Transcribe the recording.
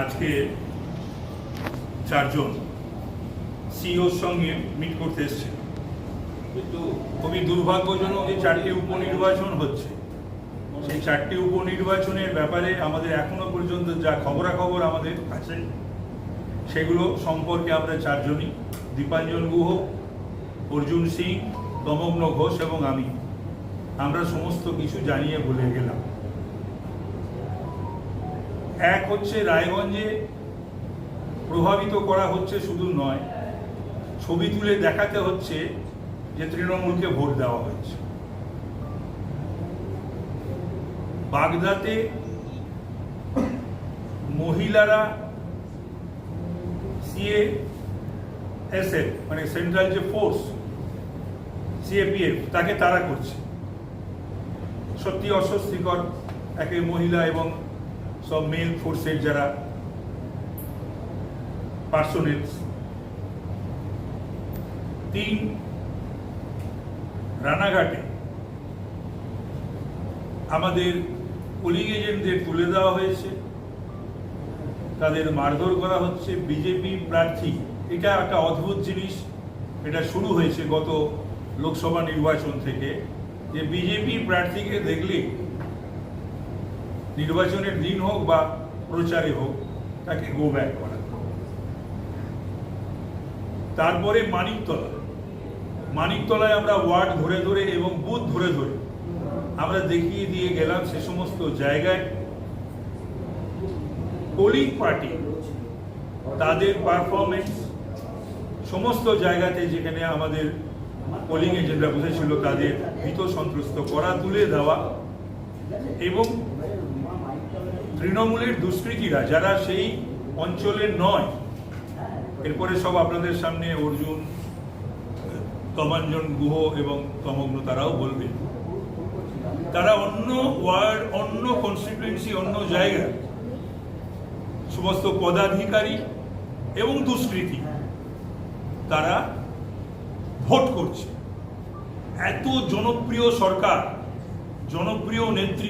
আজকে চারজন সিইওর সঙ্গে মিট করতে এসছে খুবই দুর্ভাগ্যজনক যে চারটি উপনির্বাচন হচ্ছে। সেই চারটি উপনির্বাচনের ব্যাপারে আমাদের এখনও পর্যন্ত যা খবরাখবর আমাদের আছে, সেগুলো সম্পর্কে আমরা চারজনই। দীপাঞ্জন গুহ, অর্জুন সিং তমগ্ন ঘোষ এবং আমি। আমরা সমস্ত কিছু জানিয়ে বলে গেলাম। এক হচ্ছে রায়গঞ্জে প্রভাবিত করা হচ্ছে শুধু নয়, ছবি তুলে দেখাতে হচ্ছে যে তৃণমূলকে ভোট দেওয়া হয়েছে। বাগদাতে মহিলারা সিএ এসএফ মানে সেন্ট্রাল যে ফোর্স সিএপিএফ তাকে তারা করছে। সত্যি অস্বস্তিকর একে মহিলা এবং সব মেল ফোর্সের যারা পার্সোনেলস তিন রানাঘাটে আমাদের পুলিং এজেন্টদের তুলে দেওয়া হয়েছে। তাদের মারধর করা হচ্ছে। বিজেপি প্রার্থী, এটা একটা অদ্ভুত জিনিস। এটা শুরু হয়েছে গত লোকসভা নির্বাচন থেকে যে বিজেপি প্রার্থীকে দেখলে নির্বাচনের দিন হোক বা প্রচারে হোক, তাকে গো ব্যাক করা। তারপরে মানিকতলা। মানিকতলায় আমরা ওয়ার্ড ধরে ধরে এবং বুথ ধরে ধরে আমরা দেখিয়ে দিয়ে গেলাম সে সমস্ত জায়গায়। পোলিং পার্টি তাদের পারফরমেন্স সমস্ত জায়গাতে যেখানে আমাদের পোলিং এজেন্টরা বসেছিল, তাদের ভীত সন্ত্রস্ত করা, তুলে দেওয়া এবং তৃণমূলের দুষ্কৃতীরা, যারা সেই অঞ্চলের নয়, এরপরে সব আপনাদের সামনে অর্জুন, তমাঞ্জন গুহ এবং তমগ্ন তারাও বলবে। তারা অন্য ওয়ার্ড, অন্য কনস্টিটুয়েন্সি অন্য জায়গায় সমস্ত পদাধিকারী এবং দুষ্কৃতী, তারা ভোট করছে। এত জনপ্রিয় সরকার, জনপ্রিয় নেত্রী